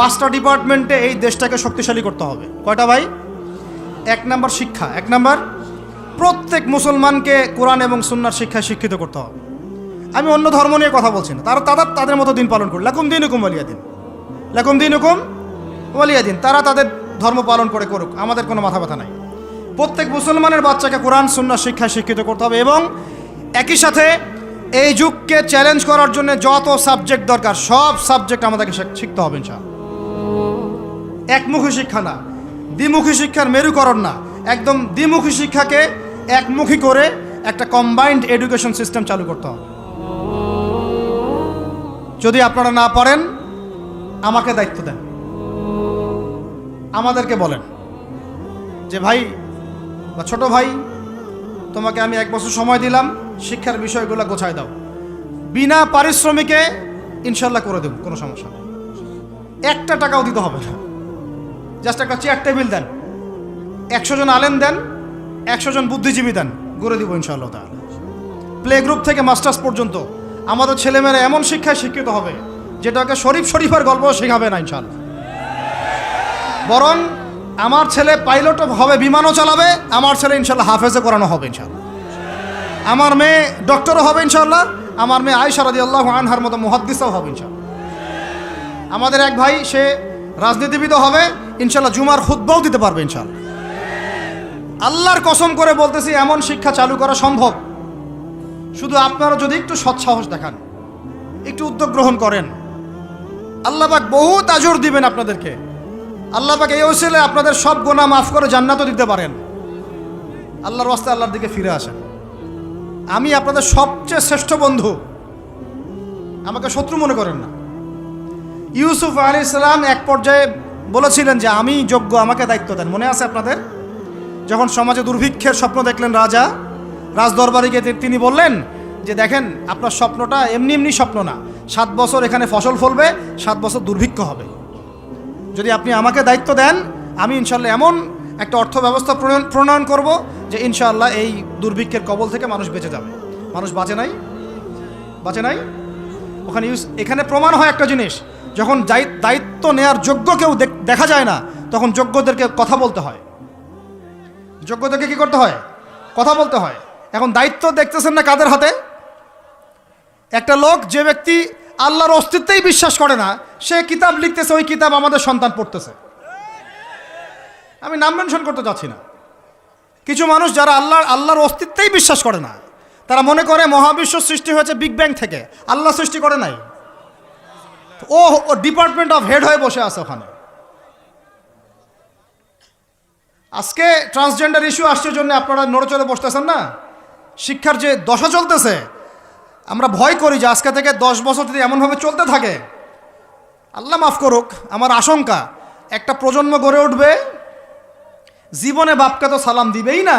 পাঁচটা ডিপার্টমেন্টে এই দেশটাকে শক্তিশালী করতে হবে। কয়টা ভাই? এক নাম্বার শিক্ষা, এক নাম্বার প্রত্যেক মুসলমানকে কোরআন এবং সুন্নার শিক্ষায় শিক্ষিত করতে হবে। আমি অন্য ধর্ম নিয়ে কথা বলছি না। তারা তাদের তাদের মতো দিন পালন করুন লাকুম দিন হুকুম ওয়ালিয়া দিন লাকুম দিন হুকুম ওয়ালিয়া দিন তারা তাদের ধর্ম পালন করে করুক। আমাদের কোনো মাথা ব্যথা নাই। প্রত্যেক মুসলমানের বাচ্চাকে কোরআন, সুন্নার শিক্ষায় শিক্ষিত করতে হবে এবং একই সাথে এই যুগকে চ্যালেঞ্জ করার জন্য যত সাবজেক্ট দরকার, সব সাবজেক্ট আমাদেরকে শিখতে হবে ইনশাআল্লাহ। একমুখী শিক্ষা না। দ্বিমুখী শিক্ষার মেরুকরণ না। একদম দ্বিমুখী শিক্ষাকে একমুখী করে একটা কম্বাইন্ড এডুকেশন সিস্টেম চালু করতে হবে। যদি আপনারা না পারেন, আমাকে দায়িত্ব দেন। আমাদেরকে বলেন যে, ভাই বা ছোট ভাই, তোমাকে আমি এক বছর সময় দিলাম, শিক্ষার বিষয়গুলো গোছায় দাও। বিনা পারিশ্রমিকে ইনশাল্লাহ করে দেব, কোনো সমস্যা একটা টাকাও দিতে হবে না। জাস্ট একটা চেয়ার টেবিল দেন। একশো জন আলেম দেন, একশো জন বুদ্ধিজীবী দেন। গড়ে দিব ইনশাআল্লাহ তাহলে প্লে গ্রুপ থেকে মাস্টার্স পর্যন্ত আমাদের ছেলেমেয়েরা এমন শিক্ষায় শিক্ষিত হবে, যেটাকে শরীফ শরীফের গল্প শেখাবে না ইনশাআল্লাহ। বরং আমার ছেলে পাইলট হবে, বিমানও চালাবে, আমার ছেলে ইনশাল্লাহ হাফেজে করানো হবে ইনশাল্লাহ আমার মেয়ে ডক্টরও হবে ইনশাল্লাহ আমার মেয়ে আয়সা রাদি আল্লাহ আনহার মতো মুহাদ্দিসও হবে ইনশাল্লাহ আমাদের এক ভাই, সে রাজনীতিবিদও হবে ইনশাল্লাহ জুমার খুদ্বাও দিতে পারবে ইনশাল্লাহ। আল্লাহর কসম করে বলতেছি, এমন শিক্ষা চালু করা সম্ভব। শুধু আপনারা যদি একটু সৎসাহস দেখান, একটু উদ্যোগ গ্রহণ করেন, আল্লাহবাক বহু তাজর দিবেন আপনাদেরকে। আল্লাহবাক এই ওসিলে আপনাদের সব গোনা মাফ করে জান্নাতও দিতে পারেন। আল্লাহর রাস্তায় আল্লাহর দিকে ফিরে আসেন। আমি আপনাদের সবচেয়ে শ্রেষ্ঠ বন্ধু। আমাকে শত্রু মনে করেন না। ইউসুফ আলী ইসলাম এক পর্যায়ে বলেছিলেন যে আমি যোগ্য, আমাকে দায়িত্ব দেন। মনে আছে আপনাদের? যখন সমাজে দুর্ভিক্ষের স্বপ্ন দেখলেন রাজা, রাজদরবারে গিয়ে তিনি বললেন যে, দেখেন, আপনার স্বপ্নটা এমনি এমনি স্বপ্ন না। সাত বছর এখানে ফসল ফলবে, সাত বছর দুর্ভিক্ষ হবে। যদি আপনি আমাকে দায়িত্ব দেন, আমি ইনশাল্লাহ এমন একটা অর্থ ব্যবস্থা প্রণয়ন করব যে, ইনশাআল্লাহ এই দুর্ভিক্ষের কবল থেকে মানুষ বেঁচে যাবে। মানুষ বাঁচে নাই? বাঁচে নাই? ওখানে ইউজ এখানে প্রমাণ হয় একটা জিনিস। যখন দায়িত্ব নেয়ার যোগ্য কেউ দেখ- যায় না, তখন যোগ্যদেরকে কথা বলতে হয়। যোগ্যদেরকে কি করতে হয়? কথা বলতে হয়। এখন দায়িত্ব দেখতেছেন না কাদের হাতে? একটা লোক, যে ব্যক্তি আল্লাহর অস্তিত্বেই বিশ্বাস করে না, সে কিতাব লিখতেছে, ওই কিতাব আমাদের সন্তান পড়তেছে। আমি নাম মেনশন করতে চাচ্ছি না। কিছু মানুষ যারা আল্লাহ আল্লাহর অস্তিত্বেই বিশ্বাস করে না, তারা মনে করে মহাবিশ্ব সৃষ্টি হয়েছে বিগ ব্যাং থেকে। আল্লাহ সৃষ্টি করে নাই। ও ও ডিপার্টমেন্ট অফ হেড হয়ে বসে আছে ওখানে। আজকে ট্রান্সজেন্ডার ইস্যু আসছে জন্য আপনারা নড়চড়ে বসতেছেন না? শিক্ষার যে দশা চলতেছে, আমরা ভয় করি যে আজকে থেকে দশ বছর যদি এমনভাবে চলতে থাকে, আল্লাহ মাফ করুক, আমার আশঙ্কা, একটা প্রজন্ম গড়ে উঠবে, জীবনে বাপকে তো সালাম দিবেই না,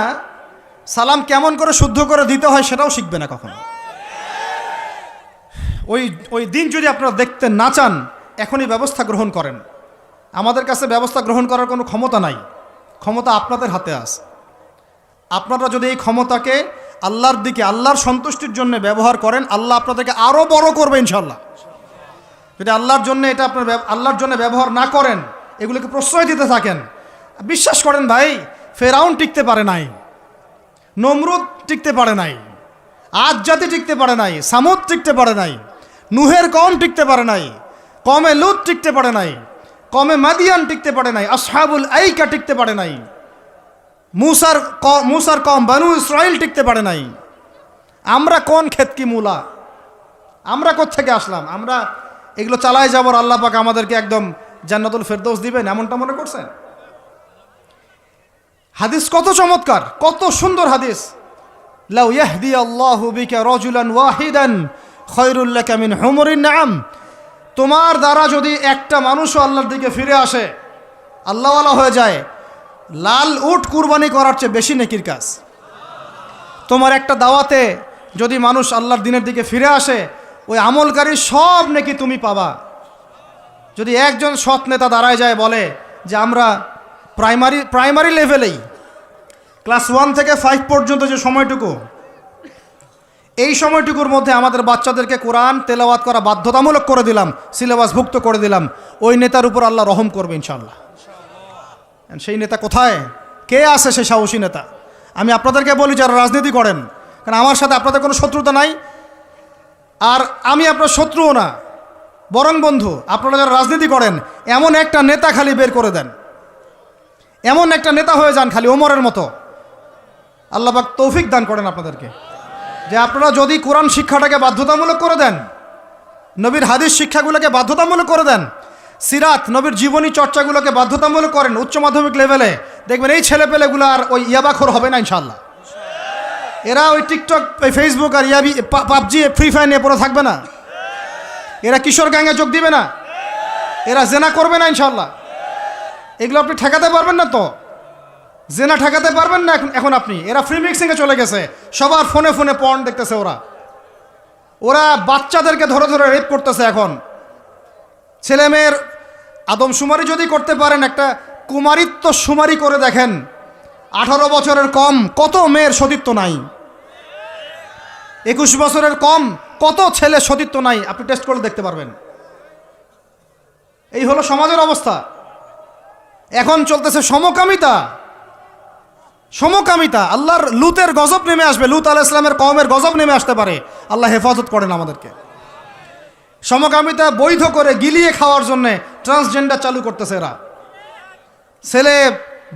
সালাম কেমন করে শুদ্ধ করে দিতে হয় সেটাও শিখবে না কখনো। ওই ওই দিন যদি আপনারা দেখতে না চান, এখনই ব্যবস্থা গ্রহণ করেন। আমাদের কাছে ব্যবস্থা গ্রহণ করার কোনো ক্ষমতা নাই। ক্ষমতা আপনাদের হাতে আছে। আপনারা যদি এই ক্ষমতাকে আল্লাহর দিকে, আল্লাহর সন্তুষ্টির জন্য ব্যবহার করেন, আল্লাহ আপনাদেরকে আরও বড় করবে ইনশাল্লাহ যদি আল্লাহর জন্য এটা আপনার আল্লাহর জন্য ব্যবহার না করেন, এগুলোকে প্রশ্রয় দিতে থাকেন, বিশ্বাস করেন ভাই, ফেরাউন টিকতে পারে নাই, নমরুদ টিকতে পারে নাই, আজ জাতি টিকতে পারে নাই, সামুদ টিকতে পারে নাই নুহের কম টিকতে পারে নাই, কমে লুত টিকতে পারে নাই, কমে মাদিয়ান টিকতে পারে নাই, আসহাবুল আইকা টিকতে পারে নাই, মুসার মুসার কম বানু ইসরায়েল টিকতে পারে নাই। আমরা কোন ক্ষেত কি মূলা? আমরা থেকে আসলাম? আমরা এগুলো চালাই যাবার আল্লাহ পাক আমাদেরকে একদম জান্নাতুল ফেরদৌস দিবেন, এমনটা মনে করছেন? হাদিস কত চমৎকার, কত সুন্দর হাদিস। লাউ ইয়াহদি আল্লাহু বিকা রাজুলান ওয়াহিদান খায়রুল লাকা মিন হুমুরিন নাম তোমার দ্বারা যদি একটা মানুষও আল্লাহর দিকে ফিরে আসে, আল্লাহওয়ালা হয়ে যায়, লাল উট কুরবানি করার চেয়ে বেশি নেকির কাজ। তোমার একটা দাওয়াতে যদি মানুষ আল্লাহর দিনের দিকে ফিরে আসে, ওই আমলকারী সব নাকি তুমি পাবা। যদি একজন সৎ নেতা দাঁড়ায় যায় বলে যে, আমরা প্রাইমারি প্রাইমারি লেভেলেই, ক্লাস ওয়ান থেকে ফাইভ পর্যন্ত যে সময়টুকু এই সময়টুকুর মধ্যে আমাদের বাচ্চাদেরকে কোরআন তেলাওয়াত করা বাধ্যতামূলক করে দিলাম, সিলেবাসভুক্ত করে দিলাম। ওই নেতার উপর আল্লাহ রহম করবে ইনশাল্লাহ সেই নেতা কোথায়? কে আছে সেই সাহসী নেতা? আমি আপনাদেরকে বলি যারা রাজনীতি করেন, কারণ আমার সাথে আপনাদের কোনো শত্রুতা নাই। আর আমি আপনার শত্রুও না, বরং বন্ধু, আপনারা যারা রাজনীতি করেন, এমন একটা নেতা খালি বের করে দেন। এমন একটা নেতা হয়ে যান খালি ওমরের মতো। আল্লাহবাক তৌফিক দান করেন আপনাদেরকে। যে আপনারা যদি কোরআন শিক্ষাটাকে বাধ্যতামূলক করে দেন, নবীর হাদিস শিক্ষাগুলোকে বাধ্যতামূলক করে দেন, সিরাত, নবীর জীবনী চর্চাগুলোকে বাধ্যতামূলক করেন উচ্চ মাধ্যমিক লেভেলে, দেখবেন এই ছেলেপেলেগুলো আর ওই ইয়াবাখর হবে না ইনশাল্লাহ এরা ওই টিকটক, ওই ফেসবুক আর ইয়াবি পাবজি ফ্রি ফায়ার নিয়ে পড়ে থাকবে না। এরা কিশোর গ্যাংয়ে যোগ দিবে না। এরা জেনা করবে না ইনশাল্লাহ এগুলো আপনি ঠেকাতে পারবেন না তো। জেনা ঠেকাতে পারবেন না এখন আপনি। এরা ফ্রি মিক্সিংয়ে চলে গেছে। সবার ফোনে ফোনে পর্ন দেখতেছে ওরা। ওরা বাচ্চাদেরকে ধরে ধরে রেপ করতেছে এখন। ছেলে মেয়ের আদমশুমারি যদি করতে পারেন, একটা কুমারিত্ব সুমারি করে দেখেন। আঠারো বছরের কম, কত মেয়ের সতীত্ব নাই। একুশ বছরের কম, কত ছেলে সতীত্ব নাই। আপনি টেস্ট করে দেখতে পারবেন। এই হলো সমাজের অবস্থা। এখন চলতেছে সমকামিতা। সমকামিতা, আল্লাহর লুতের গজব নেমে আসবে, লুত আলাহ ইসলামের কমের গজব নেমে আসতে পারে। আল্লাহ হেফাজত করেন আমাদেরকে। সমকামিতা বৈধ করে গিলিয়ে খাওয়ার জন্য ট্রান্সজেন্ডার চালু করতেছে এরা। ছেলে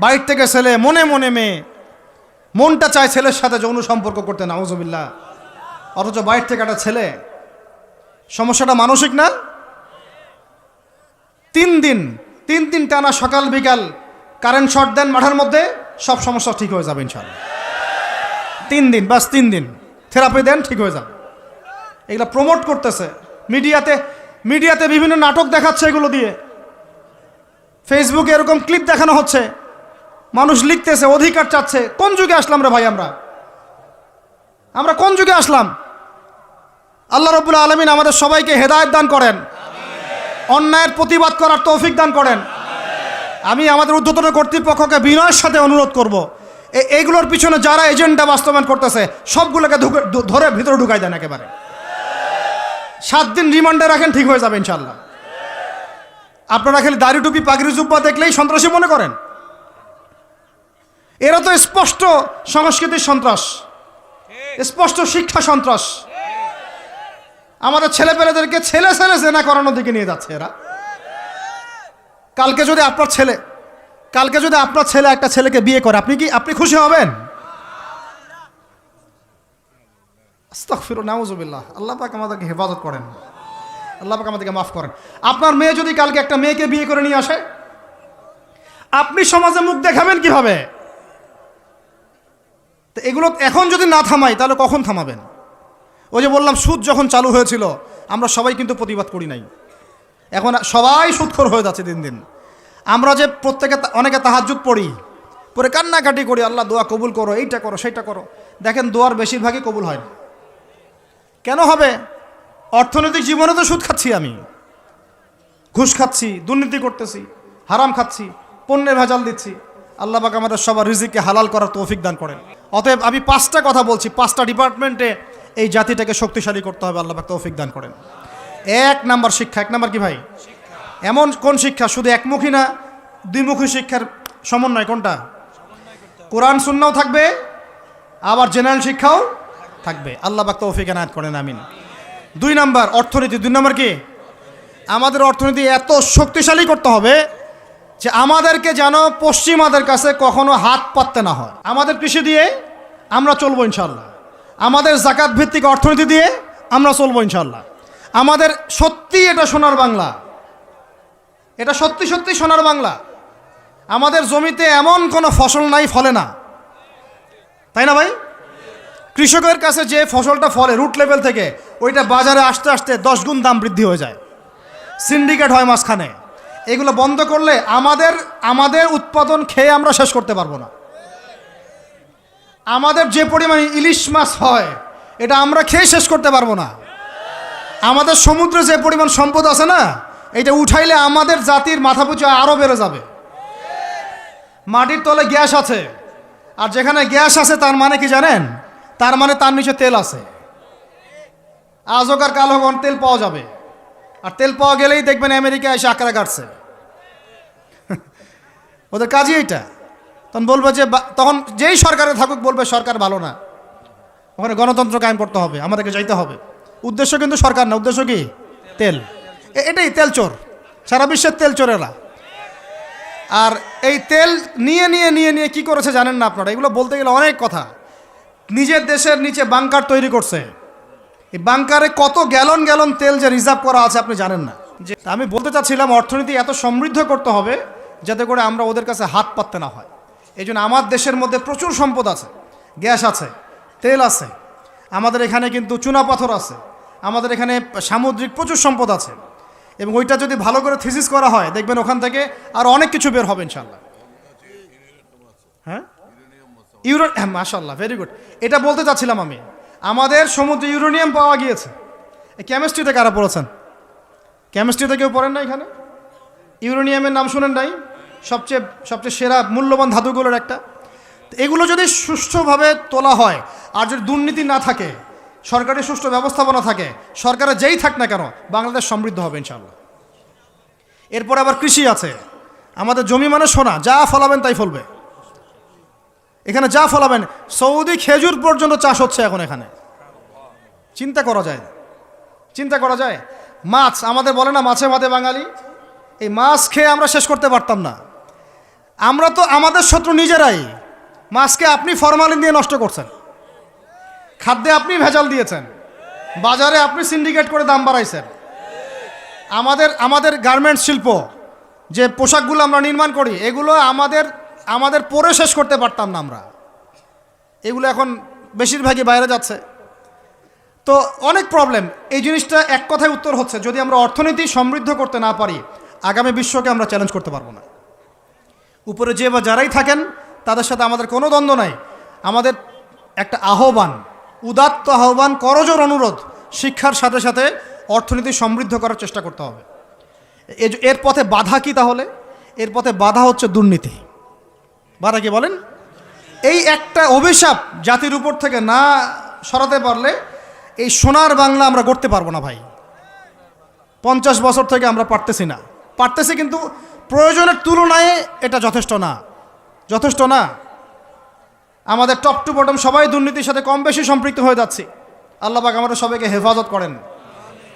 বাইর থেকে ছেলে, মনে মনে মেয়ে, মনটা চায় ছেলের সাথে যৌন সম্পর্ক করতে নাউজবিল্লা অথচ বাইর থেকে একটা ছেলে, সমস্যাটা মানসিক না? তিন দিন তিন দিন টানা সকাল বিকাল কারেন্ট শর্ট দেন মাঠের মধ্যে সব সমস্যা ঠিক হয়ে যাবে ইনশাল্লাহ তিন দিন, বাস তিন দিন। থেরাপি দেন, ঠিক হয়ে যাবে। এগুলো প্রমোট করতেছে। মিডিয়াতে মিডিয়াতে বিভিন্ন নাটক দেখাচ্ছে এগুলো দিয়ে। ফেসবুকে এরকম ক্লিপ দেখানো হচ্ছে। মানুষ লিখতেছে, অধিকার চাচ্ছে। কোন যুগে আসলাম রে ভাই আমরা? আমরা কোন যুগে আসলাম? আল্লাহ রবুল্লা আলমিন আমাদের সবাইকে হেদায়ত দান করেন। অন্যায়ের প্রতিবাদ করার তৌফিক দান করেন। আমি আমাদের উদ্ধতন কর্তৃপক্ষকে বিনয়ের সাথে অনুরোধ করব। এইগুলোর পিছনে যারা এজেন্ডা বাস্তবায়ন করতেছে, সবগুলোকে ধরে ভিতরে ঢুকাই দেন একেবারে। সাত দিন রিমান্ডে রাখেন, ঠিক হয়ে যাবে ইনশাল্লাহ আপনারা খালি দাড়ি টুপি, পাগড়ি জুব্বা দেখলেই সন্ত্রাসী মনে করেন। এরা তো স্পষ্ট সংস্কৃতির সন্ত্রাস। স্পষ্ট শিক্ষা সন্ত্রাস। আমাদের ছেলেপেলেদেরকে ছেলে ছেলে সেনা করানোর দিকে নিয়ে যাচ্ছে এরা। কালকে যদি আপনার ছেলে, কালকে যদি আপনার ছেলে একটা ছেলেকে বিয়ে করে, আপনি কি, আপনি খুশি হবেন? আস্তাগফিরু নাউজুবিল্লাহ। আল্লাহ পাক আমাদেরকে হেফাজত করেন। আল্লাহ পাক আমাদেরকে মাফ করেন। আপনার মেয়ে যদি কালকে একটা মেয়েকে বিয়ে করে নিয়ে আসে, আপনি সমাজে মুখ দেখাবেন কীভাবে? তো এগুলো এখন যদি না থামাই, তাহলে কখন থামাবেন? ওই যে বললাম, সুদ যখন চালু হয়েছিল, আমরা সবাই কিন্তু প্রতিবাদ করি নাই। এখন সবাই সুদখোর হয়ে যাচ্ছে দিন দিন। আমরা যে প্রত্যেকে অনেকে তাহাজুদ পড়ি, পরে কান্নাকাটি করি, আল্লাহ দোয়া কবুল করো, এইটা করো, সেইটা করো। দেখেন দোয়ার বেশিরভাগই কবুল হয় না। কেন হবে? অর্থনৈতিক জীবনে তো সুদ খাচ্ছি আমি। ঘুষ খাচ্ছি, দুর্নীতি করতেছি, হারাম খাচ্ছি পণ্যের ভেজাল দিচ্ছি। আল্লাহ পাক আমাদের সবার রিজিককে হালাল করার তৌফিক দান করেন। অতএব আমি পাঁচটা কথা বলছি, পাঁচটা ডিপার্টমেন্টে এই জাতিটাকে শক্তিশালী করতে হবে, আল্লাহ পাক তৌফিক দান করেন। এক নাম্বার শিক্ষা, এক নাম্বার কি ভাই? এমন কোন শিক্ষা? শুধু একমুখী না, দ্বিমুখী শিক্ষার সমন্বয় কোনটা? কোরআন, সুন্নাও থাকবে, আবার জেনারেল শিক্ষাও থাকবে। আল্লাহ পাক তৌফিক এনায়ত করেন, আমিন। দুই নাম্বার, অর্থনীতি। দুই নাম্বার কি? আমাদের অর্থনীতি এত শক্তিশালী করতে হবে যে আমাদেরকে যেন পশ্চিমাদের কাছে কখনো হাত পাততে না হয়। আমাদের কৃষি দিয়ে আমরা চলবো ইনশাল্লাহ আমাদের জাকাত ভিত্তিক অর্থনীতি দিয়ে আমরা চলবো ইনশাল্লাহ আমাদের সত্যি এটা সোনার বাংলা। এটা সত্যি সত্যি সোনার বাংলা। আমাদের জমিতে এমন কোনো ফসল নাই, ফলে না। তাই না ভাই? কৃষকের কাছে যে ফসলটা ফলে রুট লেভেল থেকে, ওইটা বাজারে আসতে আসতে দশ গুণ দাম বৃদ্ধি হয়ে যায়। সিন্ডিকেট হয় মাঝখানে। এগুলো বন্ধ করলে আমাদের আমাদের উৎপাদন খেয়ে আমরা শেষ করতে পারব না। আমাদের যে পরিমাণ ইলিশ মাছ হয়, এটা আমরা খেয়ে শেষ করতে পারব না। আমাদের সমুদ্রে যে পরিমাণ সম্পদ আছে না এটা উঠাইলে আমাদের জাতির মাথা পিছু আরও বেড়ে যাবে। মাটির তলে গ্যাস আছে, আর যেখানে গ্যাস আছে তার মানে কি জানেন? তার মানে তার নিচে তেল আছে। আজ হোক কাল হোক তেল পাওয়া যাবে। আর তেল পাওয়া গেলেই দেখবেন আমেরিকা এসে আঁকড়া কাটছে। ওদের কাজই এইটা। তখন বলবে যে তখন যেই সরকারে থাকুক বলবে, সরকার ভালো না। ওখানে গণতন্ত্র কায়েম করতে হবে, আমাদেরকে যাইতে হবে। উদ্দেশ্য কিন্তু সরকার না, উদ্দেশ্য কি? তেল। এটাই তেল চোর। সারা বিশ্বের তেল চোরেরা। আর এই তেল নিয়ে নিয়ে নিয়ে নিয়ে কি করেছে জানেন না আপনারা? এগুলো বলতে গেলে অনেক কথা। নিজের দেশের নিচে বাংকার তৈরি করছে। এই বাংকারে কত গ্যালন গ্যালন তেল যে রিজার্ভ করা আছে আপনি জানেন না। যে আমি বলতে চাচ্ছিলাম অর্থনীতি এত সমৃদ্ধ করতে হবে যাতে করে আমরা ওদের কাছে হাত পাততে না হয়। এই আমার দেশের মধ্যে প্রচুর সম্পদ আছে। গ্যাস আছে, তেল আছে। আমাদের এখানে কিন্তু চুনাপাথর আছে। আমাদের এখানে সামুদ্রিক প্রচুর সম্পদ আছে। এবং ওইটা যদি ভালো করে থিসিস করা হয়, দেখবেন ওখান থেকে আর অনেক কিছু বের হবে ইনশাল্লাহ হ্যাঁ? ইউরো হ্যাঁ মাশাল্লাহ ভেরি গুড এটা বলতে চাচ্ছিলাম আমি। আমাদের সমুদ্রে ইউরেনিয়াম পাওয়া গিয়েছে। কেমিস্ট্রিতে কারা পড়েছেন? কেমিস্ট্রিতে কেউ পড়েন না এখানে? ইউরেনিয়ামের নাম শুনেন নাই? সবচেয়ে সবচেয়ে সেরা মূল্যবান ধাতুগুলোর একটা। এগুলো যদি সুষ্ঠুভাবে তোলা হয়, আর যদি দুর্নীতি না থাকে সরকারি সুষ্ঠু ব্যবস্থাপনা থাকে সরকারের যেই থাক না কেন, বাংলাদেশ সমৃদ্ধ হবে ইনশাল্লাহ এরপরে আবার কৃষি আছে। আমাদের জমি মানে সোনা, যা ফলাবেন তাই ফলবে। এখানে যা ফলাবেন, সৌদি খেজুর পর্যন্ত চাষ হচ্ছে এখন এখানে। চিন্তা করা যায় চিন্তা করা যায়। মাছ, আমাদের বলে না মাছে ভাতে বাঙালি। এই মাছ খেয়ে আমরা শেষ করতে পারতাম না। আমরা তো আমাদের শত্রু নিজেরাই। মাছকে আপনি ফরমালিন দিয়ে নষ্ট করছেন। খাদ্যে আপনি ভেজাল দিয়েছেন। বাজারে আপনি সিন্ডিকেট করে দাম বাড়াইছেন। আমাদের আমাদের গার্মেন্টস শিল্প, যে পোশাকগুলো আমরা নির্মাণ করি, এগুলো আমাদের আমাদের পরে শেষ করতে পারতাম না আমরা। এগুলো এখন বেশিরভাগই বাইরে যাচ্ছে। তো অনেক প্রবলেম এই জিনিসটা এক কথায় উত্তর হচ্ছে, যদি আমরা অর্থনীতি সমৃদ্ধ করতে না পারি, আগামী বিশ্বকে আমরা চ্যালেঞ্জ করতে পারব না। উপরে যে বা যারাই থাকেন, তাদের সাথে আমাদের কোনো দ্বন্দ্ব নাই। আমাদের একটা আহ্বান উদাত্ত আহ্বান, করজোর অনুরোধ শিক্ষার সাথে সাথে অর্থনীতি সমৃদ্ধ করার চেষ্টা করতে হবে। এর পথে বাধা কি তাহলে? এর পথে বাধা হচ্ছে দুর্নীতি। বাধা কি বলেন? এই একটা অভিশাপ জাতির উপর থেকে না সরাতে পারলে এই সোনার বাংলা আমরা করতে পারব না ভাই। পঞ্চাশ বছর থেকে আমরা পারতেছি না। পারতেছি কিন্তু প্রয়োজনের তুলনায় এটা যথেষ্ট না। যথেষ্ট না। আমাদের টপ টু বটম সবাই দুর্নীতির সাথে কম বেশি সম্পৃক্ত হয়ে যাচ্ছি। আল্লাহবাক আমাদের সবাইকে হেফাজত করেন।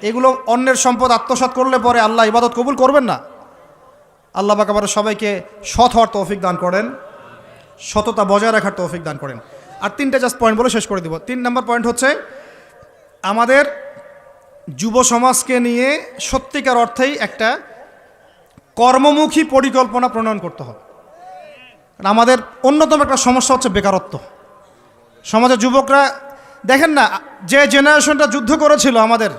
এগুলো অন্যের সম্পদ আত্মসাৎ করলে পরে আল্লাহ ইবাদত কবুল করবেন না। আল্লাহবাক আমাদের সবাইকে সৎ হওয়ার তৌফিক দান করেন। সততা বজায় রাখার তৌফিক দান করেন। আর তিনটা জাস্ট পয়েন্ট বলে শেষ করে দিব। তিন নম্বর পয়েন্ট হচ্ছে, আমাদের যুব সমাজকে নিয়ে সত্যিকার অর্থেই একটা কর্মমুখী পরিকল্পনা প্রণয়ন করতে হবে। আমাদের অন্যতম একটা সমস্যা হচ্ছে বেকারত্ব। সমাজের যুবকরা, দেখেন না, যে জেনারেশনটা যুদ্ধ করেছিল আমাদের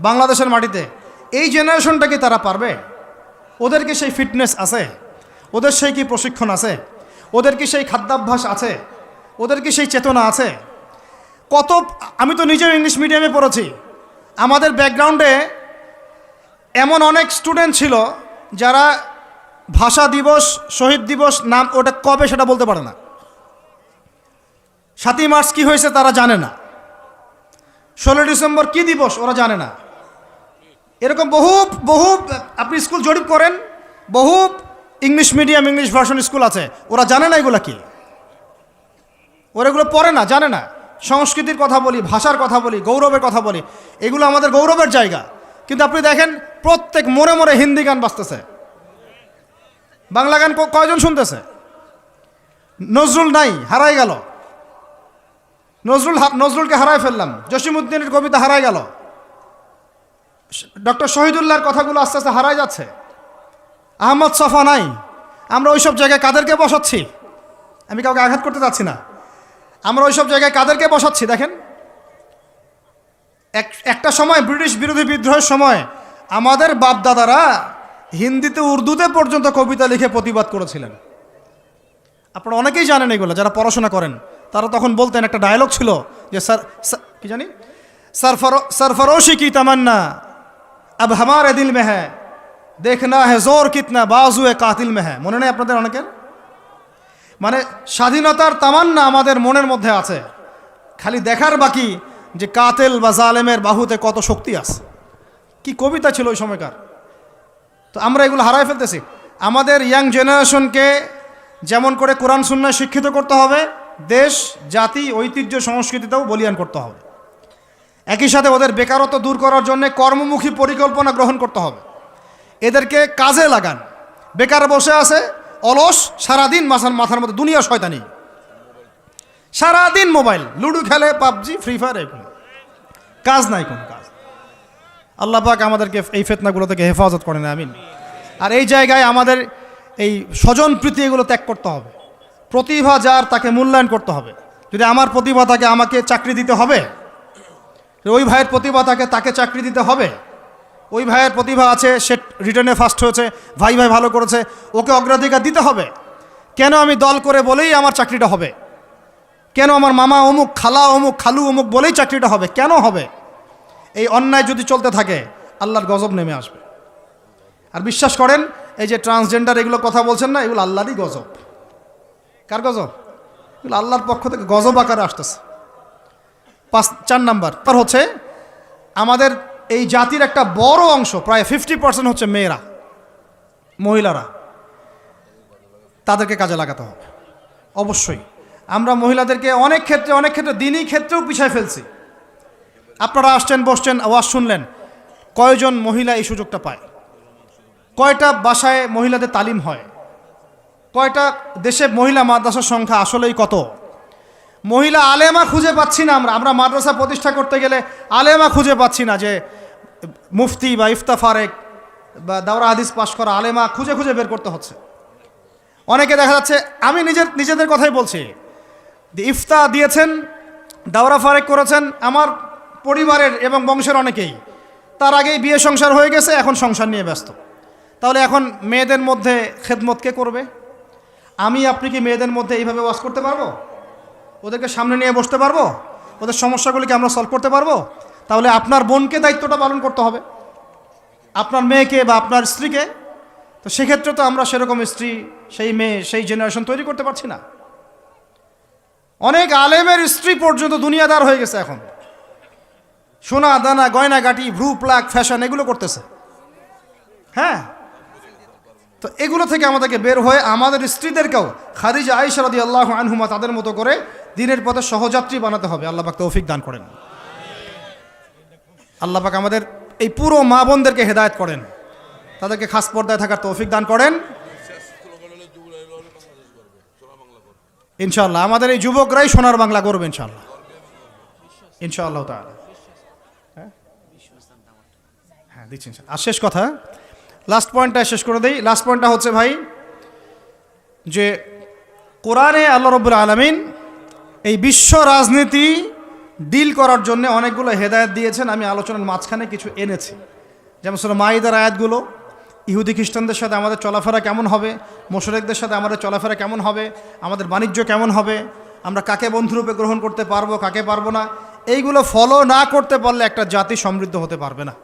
বাংলাদেশের মাটিতে, এই জেনারেশনটা কি তারা পারবে? ওদের কি সেই ফিটনেস আছে? ওদের সেই কি প্রশিক্ষণ আছে? ওদের কি সেই খাদ্যাভ্যাস আছে? ওদের কি সেই চেতনা আছে? কত, আমি তো নিজেও ইংলিশ মিডিয়ামে পড়েছি। আমাদের ব্যাকগ্রাউন্ডে এমন অনেক স্টুডেন্ট ছিল যারা ভাষা দিবস, শহীদ দিবস, নাম ওটা কবে সেটা বলতে পারে না। সাতই মার্চ কি হয়েছে তারা জানে না। ষোলো ডিসেম্বর কি দিবস ওরা জানে না। এরকম বহু বহু, আপনি স্কুল জরিপ করেন, বহু English medium, English version school আছে, ওরা জানে না এগুলো কি। ওরা এগুলো পড়ে না, জানে না। সংস্কৃতির কথা বলি, ভাষার কথা বলি, গৌরবের কথা বলি, এগুলো আমাদের গৌরবের জায়গা। কিন্তু আপনি দেখেন, প্রত্যেক মোড়ে মোড়ে হিন্দি গান বাজতেছে। বাংলা গান কয়জন শুনতেছে? নজরুল নাই, হারাই গেল। নজরুল নজরুলকে হারাই ফেললাম। জসিমুদ্দিনের কবিতা হারাই গেল। ডক্টর শহীদুল্লাহর কথাগুলো আস্তে আস্তে হারাই যাচ্ছে। আহমদ সফা নাই। আমরা ওইসব জায়গায় কাদেরকে বসাচ্ছি? আমি কাউকে আঘাত করতে চাচ্ছি না। আমরা ওইসব জায়গায় কাদেরকে বসাচ্ছি? দেখেন। এক একটা সময় ব্রিটিশ বিরোধী বিদ্রোহের সময় আমাদের বাপদাদারা হিন্দিতে উর্দুতে পর্যন্ত কবিতা লিখে প্রতিবাদ করেছিলেন। আপনারা অনেকেই জানেন এগুলো, যারা পড়াশোনা করেন, তারা তখন বলতেন, একটা ডায়লগ ছিল যে, স্যার কি জানি? সরফরোশি কি তামান্না? আব হামারে দিল মে হ্যাঁ দেখনা হে জোর কিতনা বাজু এ কাতিল মে হ্যাঁ মনে নেই আপনাদের অনেকের? মানে স্বাধীনতার তামান্না আমাদের মনের মধ্যে আছে। খালি দেখার বাকি যে, কাতেল বা জালেমের বাহুতে কত শক্তি আছে। কি কবিতা ছিল ওই সময়কার? তো আমরা এগুলো হারাই ফেলতেছি। আমাদের ইয়াং জেনারেশনকে যেমন করে কোরআন, সুন্নায় শিক্ষিত করতে হবে, দেশ, জাতি, ঐতিহ্য, সংস্কৃতিতেও বলিয়ান করতে হবে। একই সাথে ওদের বেকারত্ব দূর করার জন্য কর্মমুখী পরিকল্পনা গ্রহণ করতে হবে। এদেরকে কাজে লাগান। বেকার বসে আছে, অলস, সারাদিন মাথার মাথার মধ্যে দুনিয়া শয়তানি। সারাদিন মোবাইল, লুডো খেলে, পাবজি, ফ্রি ফায়ার, এগুলো। কাজ নাই কোনো কাজ। আল্লাহ পাক আমাদেরকে এই ফেতনাগুলো থেকে হেফাজত করেন, আমিন। আর এই জায়গায় আমাদের এই স্বজন প্রীতি এগুলো ত্যাগ করতে হবে। প্রতিভা যার তাকে মূল্যায়ন করতে হবে। যদি আমার প্রতিভা তাকে আমাকে চাকরি দিতে হবে ওই ভাইয়ের প্রতিভা তাকে তাকে চাকরি দিতে হবে, ওই ভাইয়ের প্রতিভা আছে, সে রিটার্নে ফার্স্ট হয়েছে, ভাই ভাই ভালো করেছে, ওকে অগ্রাধিকার দিতে হবে। কেন আমি দল করে বলেই আমার চাকরিটা হবে? কেন আমার মামা অমুক, খালা অমুক, খালু অমুক বলেই চাকরিটা হবে? কেন হবে? এই অন্যায় যদি চলতে থাকে, আল্লাহর গজব নেমে আসবে। আর বিশ্বাস করেন, এই যে ট্রান্সজেন্ডার এগুলো কথা বলছেন না, এগুলো আল্লাহরই গজব। কার গজব? এগুলো আল্লাহর পক্ষ থেকে গজব আকারে আসতেছে। পাঁচ, চার নাম্বার, তার হচ্ছে, আমাদের এই জাতির একটা বড় অংশ, প্রায় ফিফটি পার্সেন্ট হচ্ছে মেয়েরা, মহিলারা, তাদেরকে কাজে লাগাতে হবে। অবশ্যই। আমরা মহিলাদেরকে অনেক ক্ষেত্রে অনেক ক্ষেত্রে দিনই ক্ষেত্রেও পিছায় ফেলছি। আপনারা আসছেন, বসছেন, আওয়াজ শুনলেন, কয়জন মহিলা এই সুযোগটা পায়? কয়টা বাসায় মহিলাদের তালিম হয়? কয়টা দেশে মহিলা মাদ্রাসার সংখ্যা আসলেই কত? মহিলা আলেমা খুঁজে পাচ্ছি না আমরা। আমরা মাদ্রাসা প্রতিষ্ঠা করতে গেলে আলেমা খুঁজে পাচ্ছি না যে মুফতি বা ইফতা ফারেক বা দাওরা হাদিস পাশ করা আলেমা খুঁজে খুঁজে বের করতে হচ্ছে। অনেকে দেখা যাচ্ছে, আমি নিজের, নিজেদের কথাই বলছি ইফতা দিয়েছেন, দাওরা ফারেক করেছেন, আমার পরিবারের এবং বংশের অনেকেই। তার আগেই বিয়ে সংসার হয়ে গেছে, এখন সংসার নিয়ে ব্যস্ত। তাহলে এখন মেয়েদের মধ্যে খেদমত কে করবে? আমি, আপনি কি মেয়েদের মধ্যে এইভাবে ওয়াজ করতে পারব? ওদেরকে সামনে নিয়ে বসতে পারব? ওদের সমস্যাগুলিকে আমরা সলভ করতে পারব? তাহলে আপনার বোনকে দায়িত্বটা পালন করতে হবে। আপনার মেয়েকে বা আপনার স্ত্রীকে। তো সেক্ষেত্রে তো আমরা সেরকম স্ত্রী, সেই মেয়ে, সেই জেনারেশন তৈরি করতে পারছি না। অনেক আলেমের স্ত্রী পর্যন্ত দুনিয়াদার হয়ে গেছে এখন। সোনা, দানা, গয়না, গাটি, ভ্রু প্লাক ফ্যাশন, এগুলো করতেছে। হ্যাঁ? তো এগুলো থেকে আমাদেরকে বের হয়ে আমাদের স্ত্রীদেরকেও খাদিজা আইসা রাদি আল্লাহ আনহুমা তাদের মতো করে দিনের পথে সহযাত্রী বানাতে হবে। আল্লাহ পাক তৌফিক দান করেন। আল্লাহ পাক আমাদের এই পুরো মা বোনদেরকে হেদায়ত করেন। তাদেরকে খাস পর্দায় থাকার তৌফিক দান করেন। ইনশাল্লাহ আমাদের এই যুবকরাই সোনার বাংলা করবে ইনশাল্লাহ ইনশাআল্লাহ তাআলা হ্যাঁ হ্যাঁ দিচ্ছি আর শেষ কথা লাস্ট পয়েন্টটা শেষ করে দিই। লাস্ট পয়েন্টটা হচ্ছে ভাই, যে কোরআনে আল্লাহ রব্বুল আলমিন এই বিশ্ব রাজনীতি ডিল করার জন্য অনেকগুলো হেদায়েত দিয়েছেন। আমি আলোচনার মাঝখানে কিছু এনেছি। যেমন শুধু মাইদার আয়াতগুলো, ইহুদি খ্রিস্টানদের সাথে আমাদের চলাফেরা কেমন হবে? মোশরেকদের সাথে আমাদের চলাফেরা কেমন হবে? আমাদের বাণিজ্য কেমন হবে? আমরা কাকে বন্ধুরূপে গ্রহণ করতে পারব, কাকে পারব না? এইগুলো ফলো না করতে পারলে একটা জাতি সমৃদ্ধ হতে পারবে না।